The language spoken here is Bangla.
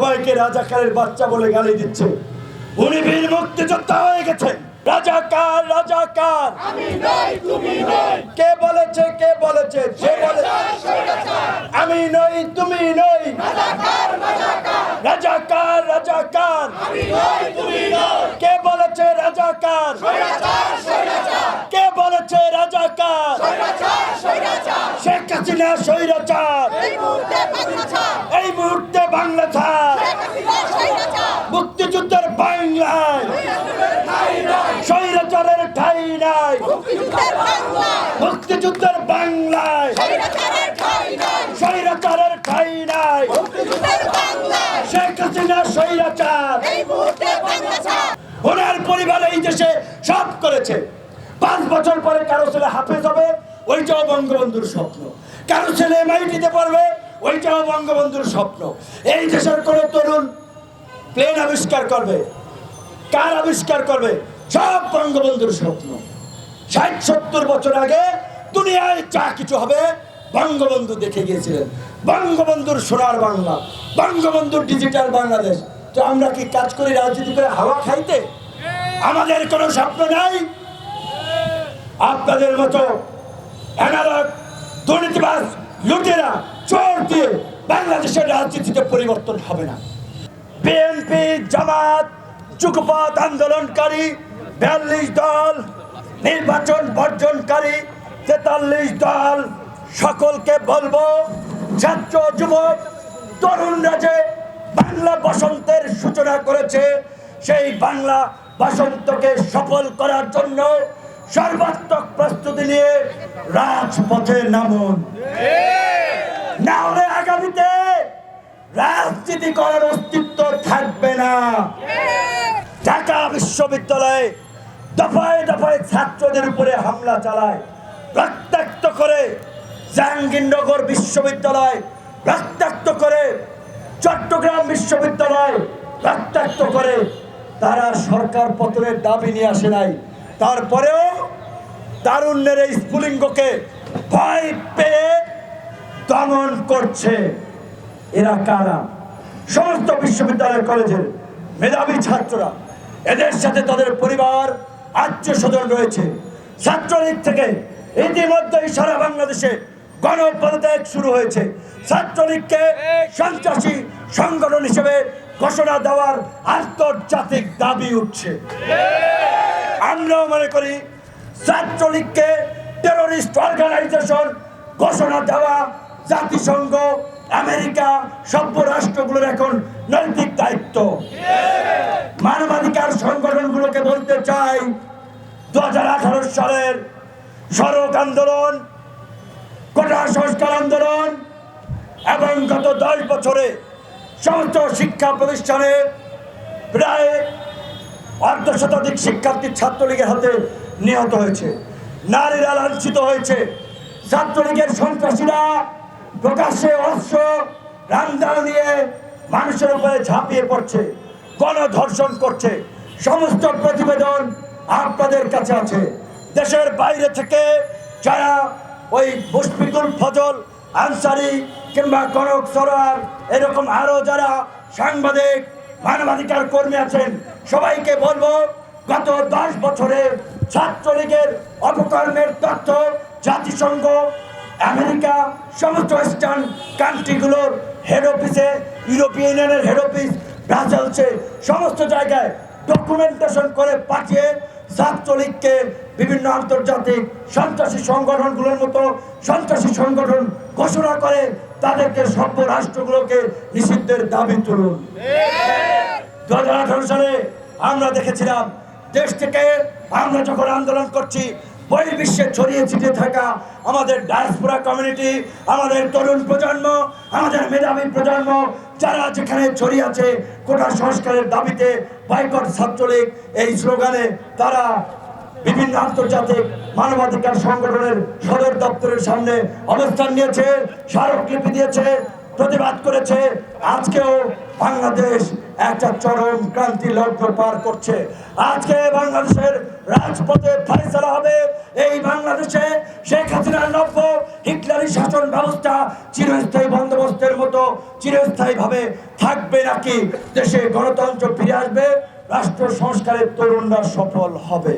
সবাইকে রাজাকারের বাচ্চা বলে গালি দিচ্ছে। উনি বীর মুক্তিযোদ্ধা হয়ে গেছেন রাজাকার রাজাকার। কে বলেছে কে বলেছে? যে বলেছে আমি নই তুমি নই। রাজাকার রাজাকার। কে বলেছে রাজাকার? কে বলেছে রাজাকার? শেখ হাসিনা স্বৈরাচার। এই মুহূর্তে পরিবার এই দেশে সব করেছে। পাঁচ বছর পরে কারও ছেলে হাফেজ হবে, ওইটাও বঙ্গবন্ধুর স্বপ্ন। কারও ছেলে এমআইটিতে পড়বে, ওইটাও বঙ্গবন্ধুর স্বপ্ন। এই দেশের কোনো তরুণ প্লেন আবিষ্কার করবে, কার আবিষ্কার করবে, সব বঙ্গবন্ধুর স্বপ্ন। ষাট, সত্তর বছর আগে দুনিয়ায় যা কিছু হবে, বঙ্গবন্ধু দেখে গিয়েছিলেন। বঙ্গবন্ধুর সোনার বাংলা, বঙ্গবন্ধুর ডিজিটাল বাংলাদেশ। তো আমরা কি কাজ করি রাজনীতি করে হাওয়া খাইতে? আমাদের কোনো স্বপ্ন নাই। আপনাদের মতো অ্যানালগ দুর্নীতিবাজ লুটেরা চোর দিয়ে বাংলাদেশের রাজনীতিতে পরিবর্তন হবে না। বিএনপি জামাত যুগপথ আন্দোলনকারী, বিয়াল্লিশ দল, নির্বাচন বর্জনকারী, তেতাল্লিশ দল, সকলকে বলব, ছাত্র যুবক, তরুণরা যে বাংলা বসন্তের সূচনা করেছে, সেই বাংলা বসন্তকে সফল করার জন্য সর্বাত্মক প্রস্তুতি নিয়ে রাজপথে নামুন। না হলে আগামীতে রাজনীতি করার অস্তিত্ব থাকবে না। ঢাকা বিশ্ববিদ্যালয়ে দফায় দফায় ছাত্রদের উপরে হামলা চালায়, রক্তাক্ত করে জাহাঙ্গীরনগর বিশ্ববিদ্যালয়, রক্তাক্ত করে চট্টগ্রাম বিশ্ববিদ্যালয়, রক্তাক্ত করে তারা সরকার পতনের দাবি নিয়ে আসে নাই। তারপরেও তারুণ্যের এই স্ফুলিঙ্গকে ভয় পেয়ে দমন করছে। এরা কারা? সমস্ত বিশ্ববিদ্যালয় কলেজের মেধাবী ছাত্ররা, এদের সাথে তাদের পরিবার আত্মীয় স্বজন রয়েছে। ছাত্রলীগ থেকে ইতিমধ্যেই সারা বাংলাদেশে গণপদত্যাগ শুরু হয়েছে। ছাত্রলীগকে সন্ত্রাসী সংগঠন হিসেবে ঘোষণা দেওয়ার আন্তর্জাতিক দাবি উঠছে। আমরাও মনে করি ছাত্রলীগকে টেরোরিস্ট অর্গানাইজেশন ঘোষণা দেওয়া, জাতিসংঘ, আমেরিকা, সভ্য রাষ্ট্রগুলোর এখন নৈতিক দায়িত্ব। মানবাধিকার সংগঠনগুলোকে বলতে চাই দু হাজার আঠারো সালের সড়ক আন্দোলন, কোটা সংস্কার আন্দোলন এবং গত দশ বছরে সমস্ত শিক্ষা প্রতিষ্ঠানে প্রায় অর্ধ শতাধিক শিক্ষার্থী ছাত্রলীগের হাতে নিহত হয়েছে। নারীরা লাঞ্ছিত হয়েছে। ছাত্রলীগের সন্ত্রাসীরা প্রকাশ্যে অস্ত্র, রামদান নিয়ে মানুষের উপরে ঝাঁপিয়ে পড়ছে, গণধর্ষণ করছে। সমস্ত প্রতিবেদন আপনাদের কাছে আছে। দেশের বাইরে থেকে যারা ওই মুশফিকুল ফজল আনসারি কিংবা কনক, সরোয়ার, এরকম আরও যারা সাংবাদিক, মানবাধিকার কর্মী আছেন, সবাইকে বলব, গত দশ বছরে ছাত্রলীগের অপকর্মের তথ্য, জাতিসংঘ, আমেরিকা, সমস্ত ওয়েস্টার্ন কান্ট্রিগুলোর হেড অফিসে ইউরোপিয়ান ইউনিয়নের হেড অফিস ব্রাসেলসে সমস্ত জায়গায় ডকুমেন্টেশন করে পাঠিয়ে ছাত্রলীগকে বিভিন্ন আন্তর্জাতিক সন্ত্রাসী সংগঠনগুলোর মতো সন্ত্রাসী সংগঠন ঘোষণা করে তাদেরকে সভ্য রাষ্ট্রগুলোকে নিষিদ্ধের দাবি তুলুন। দু হাজার আঠারো সালে আমরা দেখেছিলাম, দেশ থেকে আমরা যখন আন্দোলন করছি বহির্বিশ্বে ছড়িয়ে ছিটিয়ে থাকা আমাদের ডায়াসপোরা কমিউনিটি আমাদের তরুণ প্রজন্ম, আমাদের মেধাবী প্রজন্ম, যারা যেখানে ছড়িয়ে আছে, কোটা সংস্কারের দাবিতে বাইকট ছাত্রলীগ, এই স্লোগানে তারা বিভিন্ন আন্তর্জাতিক মানবাধিকার সংগঠনের সদর দপ্তরের সামনে অবস্থান নিয়েছে স্মারকলিপি দিয়েছে, প্রতিবাদ করেছে। আজকেও বাংলাদেশ একটা চরম ক্রান্তি লগ্ন পার করছে। আজকে বাংলাদেশের রাজপথে ফয়সলা হবে। এই বাংলাদেশে শেখ হাসিনার নব্য হিটলারি শাসন ব্যবস্থা চিরস্থায়ী বন্দোবস্তের মতো চিরস্থায়ীভাবে থাকবে নাকি দেশে গণতন্ত্র ফিরে আসবে? রাষ্ট্র সংস্কারের তরুণরা সফল হবে।